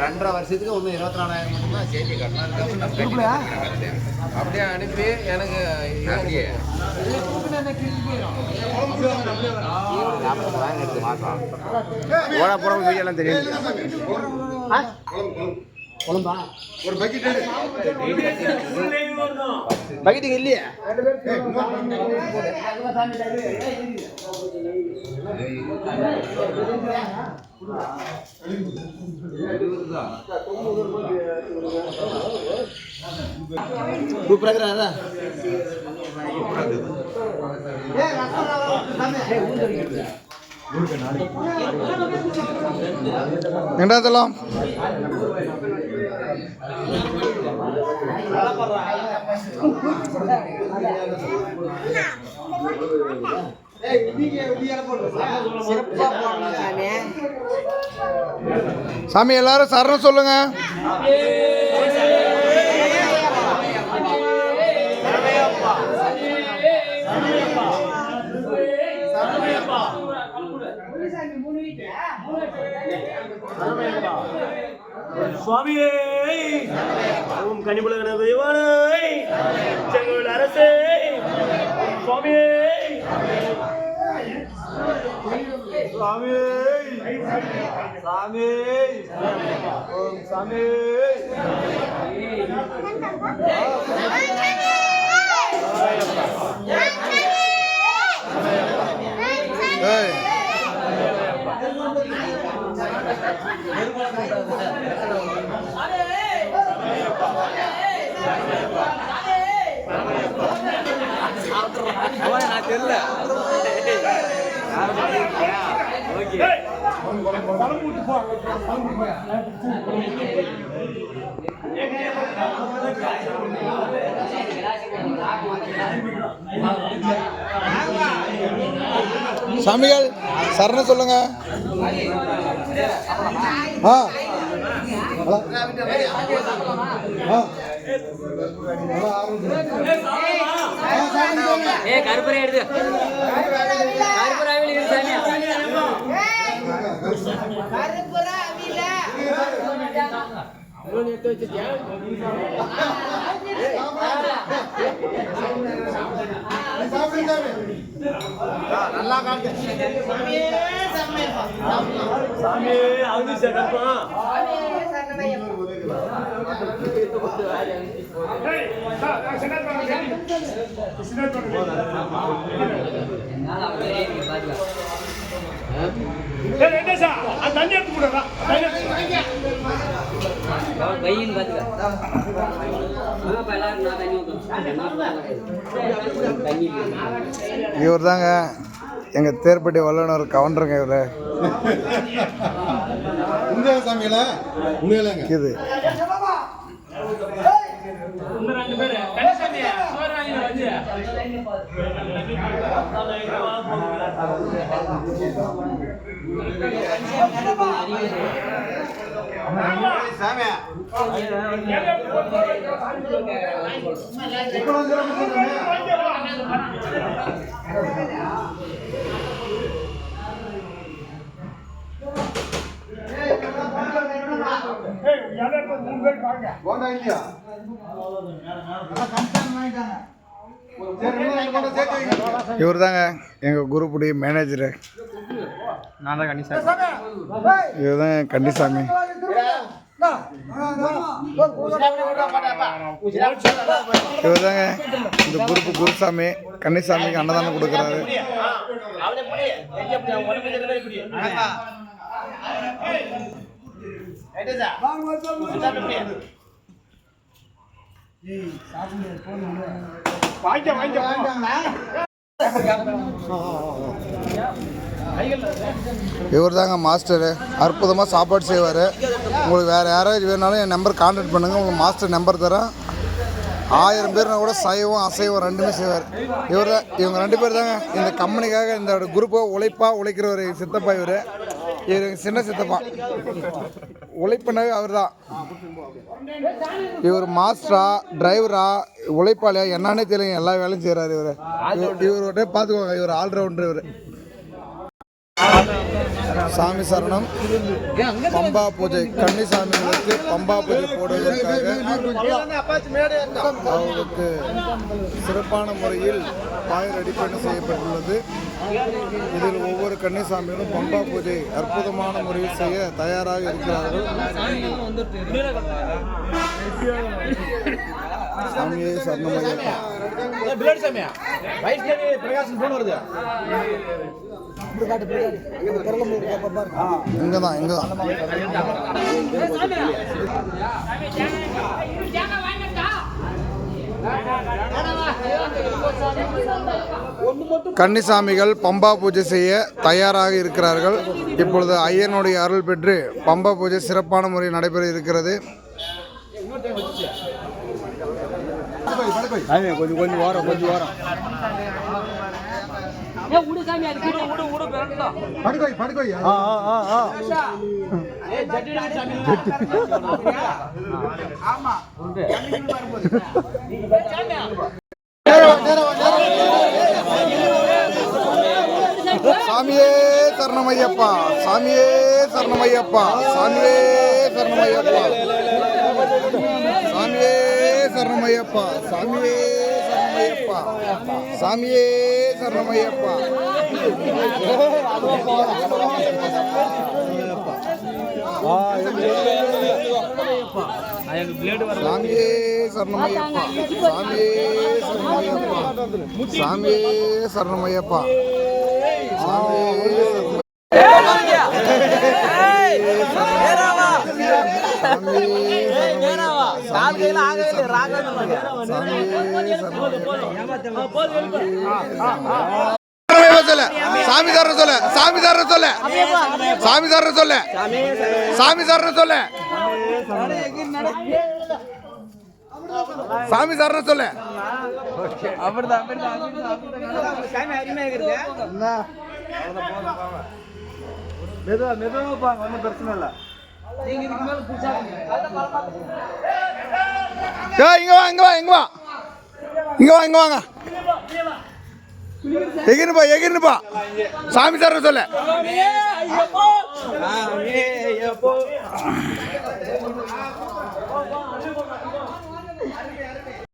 ரெண்டரை வருஷத்துக்கு ஒன்று இருபத்தி நாலாயிரம் மட்டும்தான் சேர்த்து கட்டணும். அப்படியே அனுப்பி எனக்கு ஓடா போகிற வீடியோலாம் தெரியும் குழம்பா? ஒரு பக்கெட் எடு. பக்கெட்டுங்க இல்லையா? சூப்பராக ரெண்டாவதெல்லாம் சாமி. எல்லாரும் சரணம் சொல்லுங்க. சுவாமியே ஓம் கனிபுல கணபதிவானை செங்கோல் அரசே ஓம் சுவாமியே சுவாமியே சாமி. ஓம் சாமி. நான் தெரியல சாமிகள் சரண சொல்லுங்க. ஆ. ஏ கருப்பரை எடுத்து. சாமி அது சகப்பா பையன் பாத்துக்க ஆமாப்பா தண்ணி இவர் தாங்க எங்கள் தேர்ப்பட்டி வல்லுனர் கவுண்டருங்க இவர் இது ரெண்டு. இவர் தாங்க எங்கள் குருப்புடி மேனேஜரு நான் தான் கணிசா இவர் தான் கன்னிசாமி. இவர்தாங்க இந்த குருப்பு குருசாமி கன்னிசாமிக்கு அன்னதானம் கொடுக்குறாரு. இவர் தாங்க மாஸ்டரு அற்புதமாக சாப்பாடு செய்வார். உங்களுக்கு வேறு யாராவது வேணாலும் என் நம்பர் கான்டாக்ட் பண்ணுங்கள் உங்களுக்கு மாஸ்டர் நம்பர் தரேன். ஆயிரம் பேர்னா கூட சைவம் அசைவம் ரெண்டுமே செய்வார். இவர் தான் இவங்க ரெண்டு பேர் தாங்க இந்த கம்பெனிக்காக இந்த குரூப்பை உழைப்பாக உழைக்கிற ஒரு சித்தப்பா இவர். இவர் சின்ன சித்தப்பா. உழைப்புனாவே அவர் தான் இவர் மாஸ்டரா டிரைவரா உழைப்பாளியா என்னன்னே தெரியும் எல்லா வேலையும் செய்கிறாரு இவர். இவர்கிட்ட பார்த்துக்கோங்க இவர் ஆல்ரவுண்டர் இவர். சாமி சரணம். பம்பா பூஜை கன்னிசாமிகளுக்கு பம்பா பூஜை போடுவதற்காக அவர்களுக்கு சிறப்பான முறையில் பாயர் அடிப்படை செய்யப்பட்டுள்ளது. இதில் ஒவ்வொரு கன்னிசாமியிலும் பம்பா பூஜை அற்புதமான முறையில் செய்ய தயாராக இருக்கிறார்கள். சாமியே சரணமையப்பா இங்கதான் இங்கதான். கன்னிசாமிகள் பம்பா பூஜை செய்ய தயாராக இருக்கிறார்கள். இப்பொழுது ஐயனுடைய அருள் பெற்று பம்பா பூஜை சிறப்பான முறையில் நடைபெற இருக்கிறது. கொஞ்சம் கொஞ்சம் வாரம் கொஞ்சம் வாரம். படுக்கோய் படுக்கோய். ஆ ஆ ஆ. ஆ சாமியே சரணமையப்பா. சாமியே சரணமையப்பா. சாமியே சரணமையப்பா. சாமியே சரணமையப்பா. சாமியே சாமியே சரணமையப்பா சாமியே சரணமையப்பா சாமியே சரணமையப்பா சாமியே சரணமையப்பா சொல்ல சாமி தர சொல்ல சாமி தர சொல்ல சாமி தர சொல்ல சாமி தர சொல்ல சாமி தர சொல்ல மெதுவா மெதுவா ஒன்றும் பிரச்சனை இல்லை ஏ இங்க வா இங்க வா இங்க வா. இங்க வா இங்க வாங்க. எகிருப்பா எகிருப்பா சாமி தர சொல்ல.